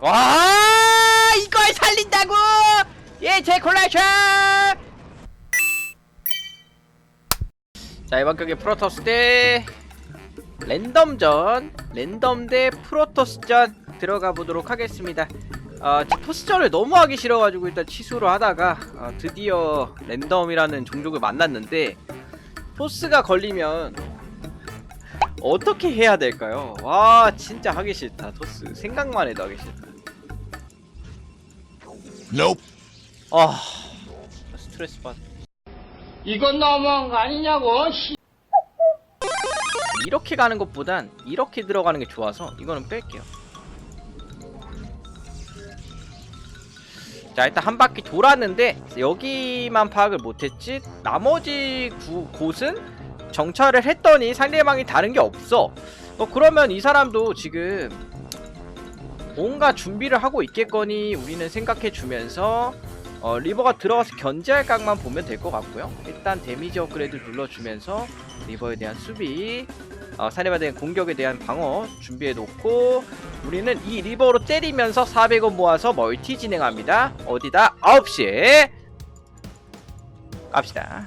와 이걸 살린다고? 예제 콜라이션! 자 이번 경기 프로토스 대 랜덤전 랜덤 대 프로토스전 들어가 보도록 하겠습니다. 어, 저 토스전을 너무 하기 싫어가지고 일단 취소를 하다가 어, 드디어 랜덤이라는 종족을 만났는데 토스가 걸리면 어떻게 해야 될까요? 와 진짜 하기 싫다 토스 생각만 해도 하기 싫다 Nope. 아 스트레스 받 이건 너무한 거 아니냐고 씨. 이렇게 가는 것보단 이렇게 들어가는 게 좋아서 이거는 뺄게요 자 일단 한 바퀴 돌았는데 여기만 파악을 못했지 나머지 구, 곳은 정찰을 했더니 상대방이 다른 게 없어. 어 그러면 이 사람도 지금 뭔가 준비를 하고 있겠거니 우리는 생각해 주면서 어, 리버가 들어가서 견제할 각만 보면 될 것 같고요. 일단 데미지 업그레이드 눌러주면서 리버에 대한 수비 어, 사내에 대한 공격에 대한 방어 준비해 놓고 우리는 이 리버로 때리면서 400원 모아서 멀티 진행합니다. 어디다? 9시에 갑시다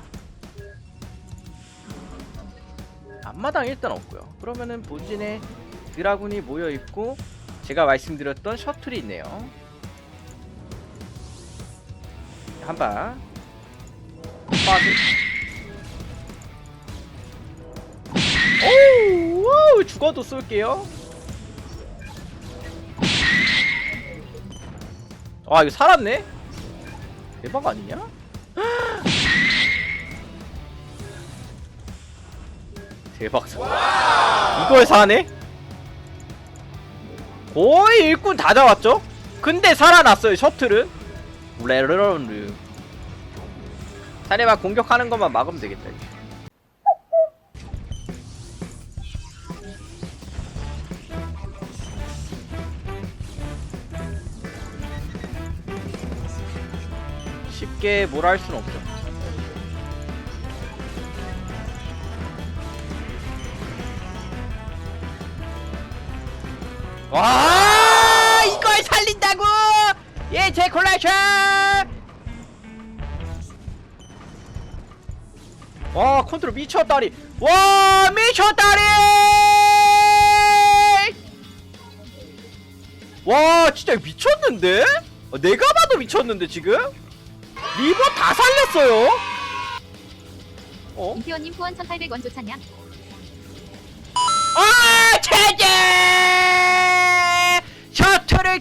앞마당 일단 없고요 그러면은 본진에 드라군이 모여 있고 제가 말씀드렸던 셔틀이 있네요 한방 오우 와우, 죽어도 쏠게요 아 이거 살았네? 대박 아니냐? 대박 사 이걸 사네? 거의 일꾼 다 잡았죠? 근데 살아났어요 셔틀은 레르르 사내방 공격하는 것만 막으면 되겠다 이제. 쉽게 뭐라 할 수는 없죠. 와 이걸 살린다고? 예제 콜라이션! 와 컨트롤 미쳤다리. 와 미쳤다리! 와 진짜 미쳤는데? 어, 내가 봐도 미쳤는데 지금? 리버 다 살렸어요? 어? 임태원님 후원 1,800원 좋잖냐? 아 체제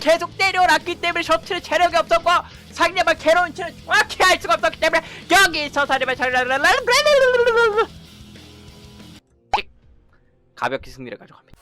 계속 때려놨기 때문에 셔틀 체력이 없었고 상대방 캐논치를 정확히 할 수가 없었기 때문에 여기서 상대방 잘 가볍게 승리를 가져갑니다